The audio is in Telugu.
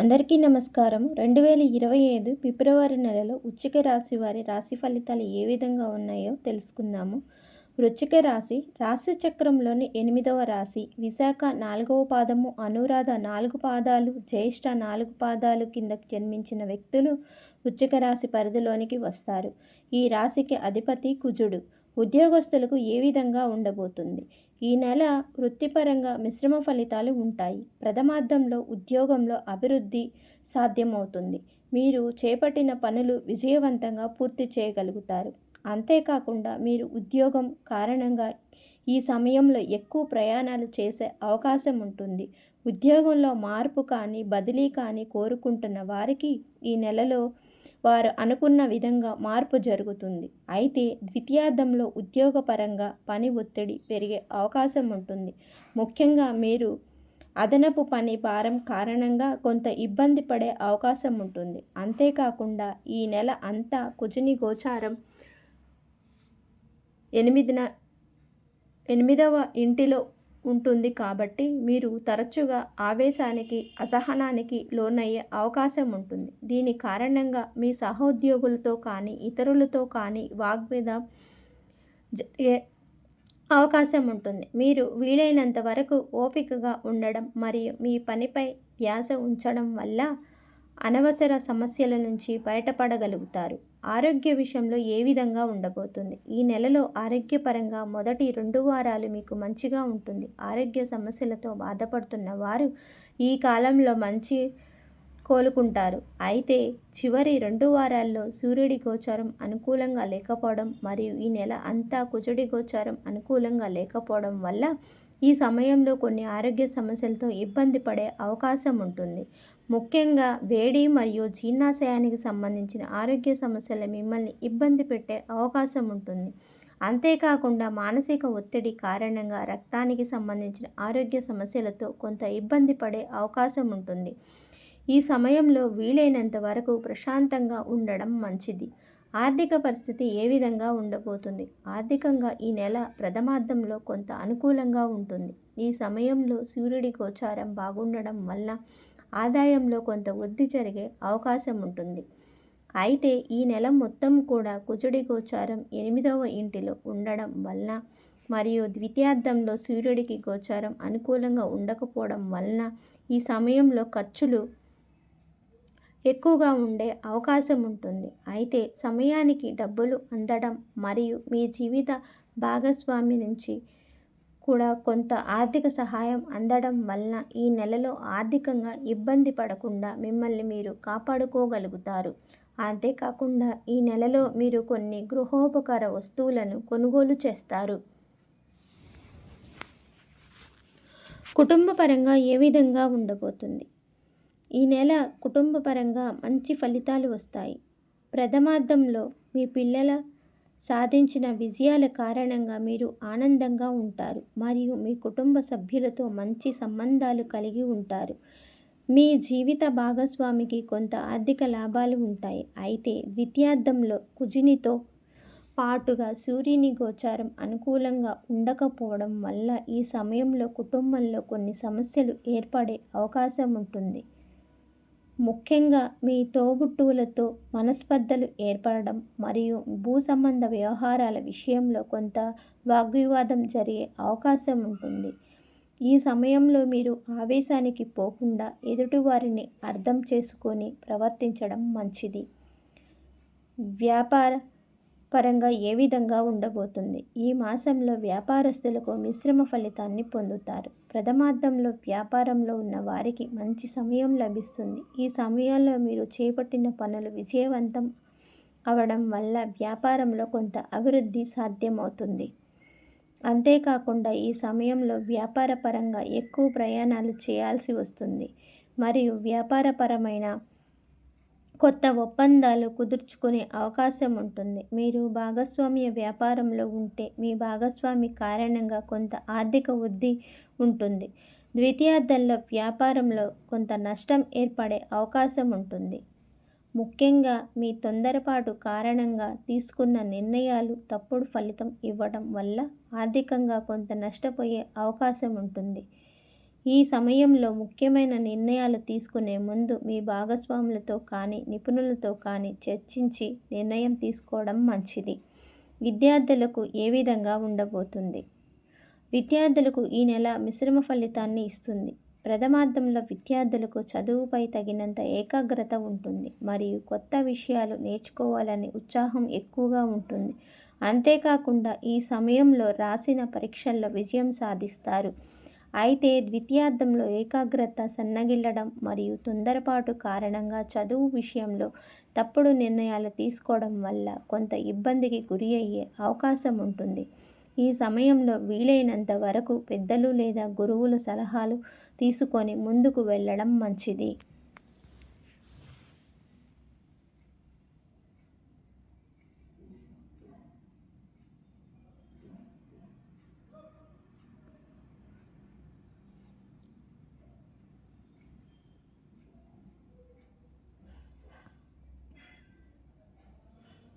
అందరికీ నమస్కారం. రెండు వేల ఇరవై ఐదు ఫిబ్రవరి నెలలో వృశ్చిక రాశి వారి రాశి ఫలితాలు ఏ విధంగా ఉన్నాయో తెలుసుకుందాము. వృచ్చిక రాశి రాశి చక్రంలోని ఎనిమిదవ రాశి విశాఖ నాలుగవ పాదము అనురాధ నాలుగు పాదాలు జ్యేష్ఠ నాలుగు పాదాలు కిందకు జన్మించిన వ్యక్తులు వృచ్చిక రాశి పరిధిలోనికి వస్తారు. ఈ రాశికి అధిపతి కుజుడు. ఉద్యోగస్తులకు ఏ విధంగా ఉండబోతుంది? ఈ నెల వృత్తిపరంగా మిశ్రమ ఫలితాలు ఉంటాయి. ప్రథమార్థంలో ఉద్యోగంలో అభివృద్ధి సాధ్యమవుతుంది. మీరు చేపట్టిన పనులు విజయవంతంగా పూర్తి చేయగలుగుతారు. అంతేకాకుండా మీరు ఉద్యోగం కారణంగా ఈ సమయంలో ఎక్కువ ప్రయాణాలు చేసే అవకాశం ఉంటుంది. ఉద్యోగంలో మార్పు కానీ బదిలీ కానీ కోరుకుంటున్న వారికి ఈ నెలలో వారు అనుకున్న విధంగా మార్పు జరుగుతుంది. అయితే ద్వితీయార్థంలో ఉద్యోగపరంగా పని ఒత్తిడి పెరిగే అవకాశం ఉంటుంది. ముఖ్యంగా మీరు అదనపు పని భారం కారణంగా కొంత ఇబ్బంది పడే అవకాశం ఉంటుంది. అంతేకాకుండా ఈ నెల అంతా కుజుని గోచారం ఎనిమిదిన ఎనిమిదవ ఇంటిలో ఉంటుంది కాబట్టి మీరు తరచుగా ఆవేశానికి అసహనానికి లోనయ్యే అవకాశం ఉంటుంది. దీని కారణంగా మీ సహోద్యోగులతో కానీ ఇతరులతో కానీ వాగ్వేదం జరిగే అవకాశం ఉంటుంది. మీరు వీలైనంత వరకు ఓపికగా ఉండడం మరియు మీ పనిపై ధ్యాస ఉంచడం వల్ల అనవసర సమస్యల నుంచి బయటపడగలుగుతారు. ఆరోగ్య విషయంలో ఏ విధంగా ఉండబోతుంది? ఈ నెలలో ఆరోగ్యపరంగా మొదటి రెండు వారాలు మీకు మంచిగా ఉంటుంది. ఆరోగ్య సమస్యలతో బాధపడుతున్న వారు ఈ కాలంలో మంచి కోలుకుంటారు. అయితే చివరి రెండు వారాల్లో సూర్యుడి గోచారం అనుకూలంగా లేకపోవడం మరియు ఈ నెల అంతా కుజుడి గోచారం అనుకూలంగా లేకపోవడం వల్ల ఈ సమయంలో కొన్ని ఆరోగ్య సమస్యలతో ఇబ్బంది పడే అవకాశం ఉంటుంది. ముఖ్యంగా వేడి మరియు జీర్ణాశయానికి సంబంధించిన ఆరోగ్య సమస్యలు మిమ్మల్ని ఇబ్బంది పెట్టే అవకాశం ఉంటుంది. అంతేకాకుండా మానసిక ఒత్తిడి కారణంగా రక్తానికి సంబంధించిన ఆరోగ్య సమస్యలతో కొంత ఇబ్బంది పడే అవకాశం ఉంటుంది. ఈ సమయంలో వీలైనంత వరకు ప్రశాంతంగా ఉండడం మంచిది. ఆర్థిక పరిస్థితి ఏ విధంగా ఉండబోతుంది? ఆర్థికంగా ఈ నెల ప్రథమార్థంలో కొంత అనుకూలంగా ఉంటుంది. ఈ సమయంలో సూర్యుడి గోచారం బాగుండడం వల్ల ఆదాయంలో కొంత వృద్ధి జరిగే అవకాశం ఉంటుంది. అయితే ఈ నెల మొత్తం కూడా కుజుడి గోచారం ఎనిమిదవ ఇంటిలో ఉండడం వలన మరియు ద్వితీయార్థంలో సూర్యుడికి గోచారం అనుకూలంగా ఉండకపోవడం వలన ఈ సమయంలో ఖర్చులు ఎక్కువగా ఉండే అవకాశం ఉంటుంది. అయితే సమయానికి డబ్బులు అందడం మరియు మీ జీవిత భాగస్వామి నుంచి కూడా కొంత ఆర్థిక సహాయం అందడం వలన ఈ నెలలో ఆర్థికంగా ఇబ్బంది పడకుండా మిమ్మల్ని మీరు కాపాడుకోగలుగుతారు. అంతేకాకుండా ఈ నెలలో మీరు కొన్ని గృహోపకార వస్తువులను కొనుగోలు చేస్తారు. కుటుంబపరంగా ఏ విధంగా ఉండబోతుంది? ఈ నెల కుటుంబపరంగా మంచి ఫలితాలు వస్తాయి. ప్రథమార్థంలో మీ పిల్లల సాధించిన విజయాల కారణంగా మీరు ఆనందంగా ఉంటారు. మరియు మీ కుటుంబ సభ్యులతో మంచి సంబంధాలు కలిగి ఉంటారు. మీ జీవిత భాగస్వామికి కొంత ఆర్థిక లాభాలు ఉంటాయి. అయితే ద్వితీయార్థంలో కుజినితో పాటుగా సూర్యుని గోచారం అనుకూలంగా ఉండకపోవడం వల్ల ఈ సమయంలో కుటుంబంలో కొన్ని సమస్యలు ఏర్పడే అవకాశం ఉంటుంది. ముఖ్యంగా మీ తోబుట్టువులతో మనస్పర్ధలు ఏర్పడడం మరియు భూ సంబంధ వ్యవహారాల విషయంలో కొంత వాగ్వివాదం జరిగే అవకాశం ఉంటుంది. ఈ సమయంలో మీరు ఆవేశానికి పోకుండా ఎదుటివారిని అర్థం చేసుకొని ప్రవర్తించడం మంచిది. వ్యాపార పరంగా ఏ విధంగా ఉండబోతుంది? ఈ మాసంలో వ్యాపారస్తులకు మిశ్రమ ఫలితాన్ని పొందుతారు. ప్రథమార్థంలో వ్యాపారంలో ఉన్న వారికి మంచి సమయం లభిస్తుంది. ఈ సమయంలో మీరు చేపట్టిన పనులు విజయవంతం అవడం వల్ల వ్యాపారంలో కొంత అభివృద్ధి సాధ్యమవుతుంది. అంతేకాకుండా ఈ సమయంలో వ్యాపారపరంగా ఎక్కువ ప్రయాణాలు చేయాల్సి వస్తుంది. మరియు వ్యాపారపరమైన కొత్త ఒప్పందాలు కుదుర్చుకునే అవకాశం ఉంటుంది. మీరు భాగస్వామ్య వ్యాపారంలో ఉంటే మీ భాగస్వామి కారణంగా కొంత ఆర్థిక వృద్ధి ఉంటుంది. ద్వితీయార్థంలో వ్యాపారంలో కొంత నష్టం ఏర్పడే అవకాశం ఉంటుంది. ముఖ్యంగా మీ తొందరపాటు కారణంగా తీసుకున్న నిర్ణయాలు తప్పుడు ఫలితం ఇవ్వడం వల్ల ఆర్థికంగా కొంత నష్టపోయే అవకాశం ఉంటుంది. ఈ సమయంలో ముఖ్యమైన నిర్ణయాలు తీసుకునే ముందు మీ భాగస్వాములతో కానీ నిపుణులతో కానీ చర్చించి నిర్ణయం తీసుకోవడం మంచిది. విద్యార్థులకు ఏ విధంగా ఉండబోతుంది? విద్యార్థులకు ఈ నెల మిశ్రమ ఫలితాన్ని ఇస్తుంది. ప్రథమార్థంలో విద్యార్థులకు చదువుపై తగినంత ఏకాగ్రత ఉంటుంది. మరియు కొత్త విషయాలు నేర్చుకోవాలని ఉత్సాహం ఎక్కువగా ఉంటుంది. అంతేకాకుండా ఈ సమయంలో రాసిన పరీక్షల్లో విజయం సాధిస్తారు. అయితే ద్వితీయార్థంలో ఏకాగ్రత సన్నగిల్లడం మరియు తొందరపాటు కారణంగా చదువు విషయంలో తప్పుడు నిర్ణయాలు తీసుకోవడం వల్ల కొంత ఇబ్బందికి గురి అయ్యే అవకాశం ఉంటుంది. ఈ సమయంలో వీలైనంత వరకు పెద్దలు లేదా గురువుల సలహాలు తీసుకొని ముందుకు వెళ్ళడం మంచిది.